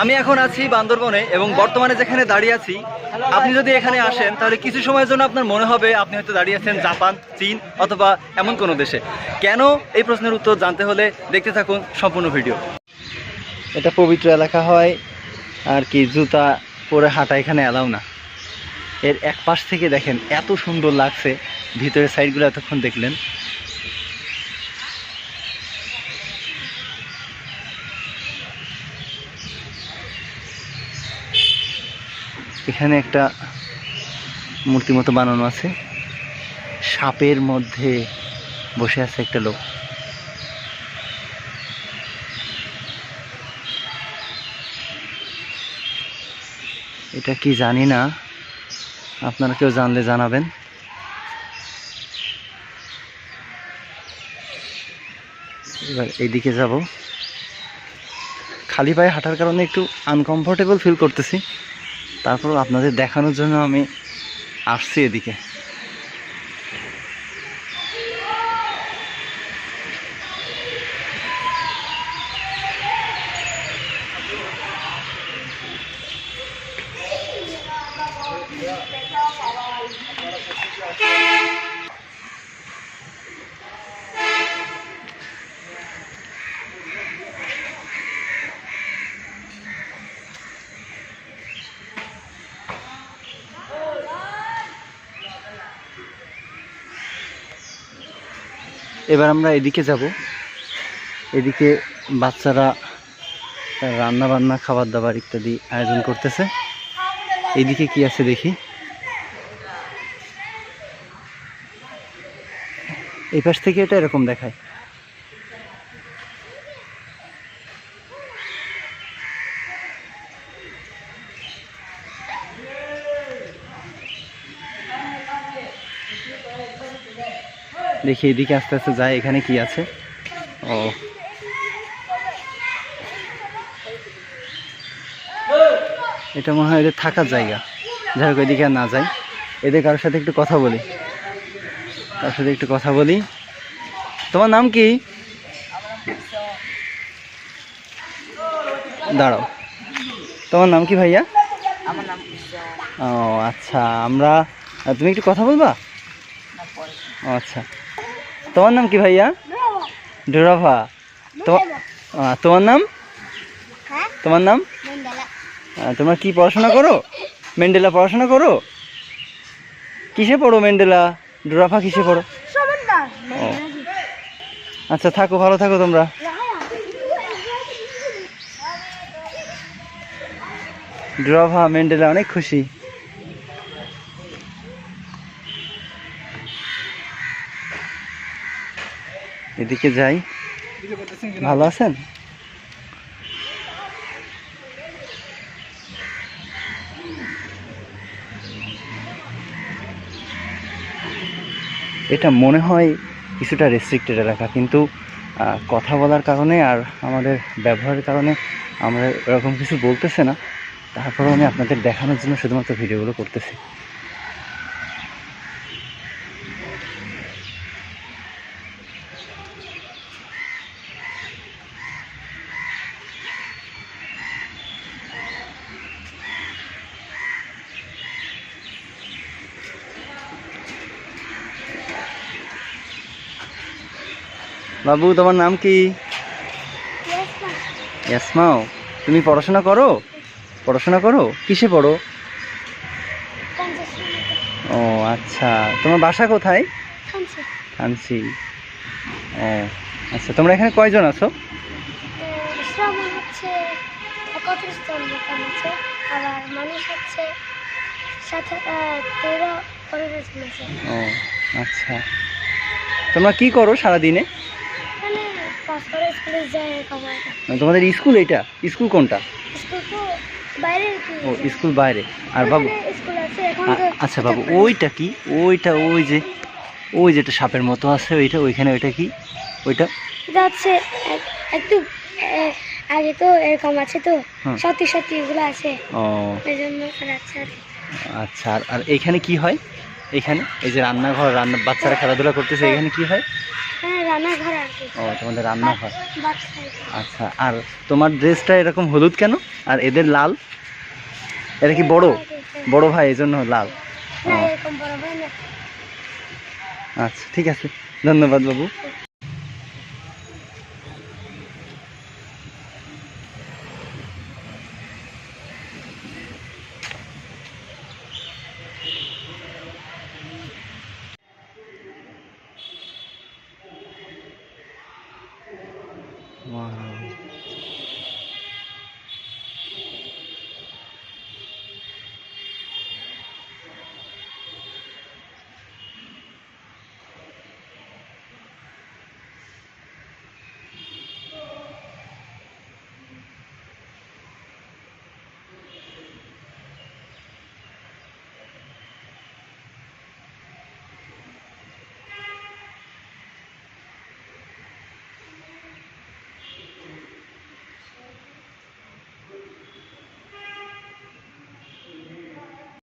আমি এখন আছি বান্দরবনে এবং বর্তমানে যেখানে দাঁড়িয়ে আছি, আপনি যদি এখানে আসেন, তাহলে কিছু সময়ের জন্য আপনার মনে হবে আপনি হয়তো দাঁড়িয়ে আছেন জাপান, চীন অথবা এমন কোনো দেশে। কেন এই প্রশ্নের উত্তর জানতে হলে দেখতে থাকুন সম্পূর্ণ ভিডিও। এটা পবিত্র এলাকা হয়, আর কি জুতা পরে হাঁটা এখানে এলাও না। এর এক পাশ থেকে দেখেন, এত সুন্দর লাগছে, ভিতরের সাইডগুলো এতক্ষণ দেখলেন। এখানে একটা মূর্তি মতো বানানো আছে। সাপের মধ্যে বসে আছে একটা লোক। এটা কি জানি না। আপনারা কেউ জানলে জানাবেন। এবার এইদিকে যাব। খালি পায়ে হাঁটার কারণে একটু আনকমফোর্টেবল ফিল করতেছি। তারপর আপনাদের দেখানোর জন্য আমি আসছি এদিকে। এবার আমরা এদিকে যাব। এদিকে বাচ্চারা রান্না বান্না খাবার দাবার ইত্যাদি আয়োজন করতেছে। এদিকে কি আছে দেখি? এই পাশ থেকে এটা এরকম দেখায়। দেখি এদিকে আস্তে আস্তে যায় এখানে কি আছে? ও। এটা মনে হয় এদের থাকার জায়গা। যাই হোক এদিকে আর না যাই। এদের কারোর সাথে একটু কথা বলি। তার সাথে একটু কথা বলি। তোমার নাম কি? দাঁড়াও। তোমার নাম কি ভাইয়া। ও আচ্ছা আমরা তুমি একটু কথা বলবা? ও আচ্ছা। তোমার নাম কি ভাইয়া? ডোরাভা। তোমার নাম? হ্যাঁ? তোমার নাম? তোমরা কি পড়াশোনা করো? মেন্ডেলা পড়াশোনা করো? কিসে পড়ো মেন্ডেলা? ডোরাফা কিসে পড়ো? ও। আচ্ছা থাকো ভালো থাকো তোমরা। ড্রভা মেন্ডেলা অনেক খুশি। এদিকে যাই। ভালো আছেন? এটা মনে হয় কিছুটা রেস্ট্রিক্টেড এলাকা কিন্তু কথা বলার কারণে আর আমাদের ব্যবহারের কারণে আমরা এরকম কিছু বলতেছে না। তারপরেও আমি আপনাদের দেখানোর জন্য শুধুমাত্র ভিডিওগুলো করতেছি। বাবু তোমার নাম কি? ইয়াসমাও তুমি পড়াশোনা করো? পড়াশোনা করো? কিসে পড়ো? ও আচ্ছা। তোমার বাসা কোথায়? আনছি ও আচ্ছা তোমরা এখানে কয়জন আছো? আবার মানুষ হচ্ছে ও আচ্ছা। তোমরা কি করো সারাদিনে? মানে করে স্কুলে যায় খাবার তোমাদের স্কুল এটা স্কুল কোনটা? স্কুল তো বাইরে ও স্কুল বাইরে। আর বাবু স্কুল আছে এখন আচ্ছা বাবু ওইটা কি? ওইটা ওই যে ওই যেটা সাপের মতো আছে ওইটা ওইখানে ওইটা কি? ওইটা? এক- একটু আগে তো এরকম আছে তো। সত্যি সত্যি এগুলো আছে। ও। এই জন্য রাখছে আচ্ছা আর এখানে কি হয়? এখানে? এই যে রান্নাঘর রান্না বাচ্চারা খেলাধুলা করতেছে এখানে কি হয়? হ্যাঁ ও তোমাদের রান্নাঘর। আচ্ছা আর তোমার ড্রেসটা এরকম হলুদ কেন? আর এদের লাল? এটা কি বড়? বড় ভাই এই জন্য লাল না। আচ্ছা ঠিক আছে। ধন্যবাদ বাবু.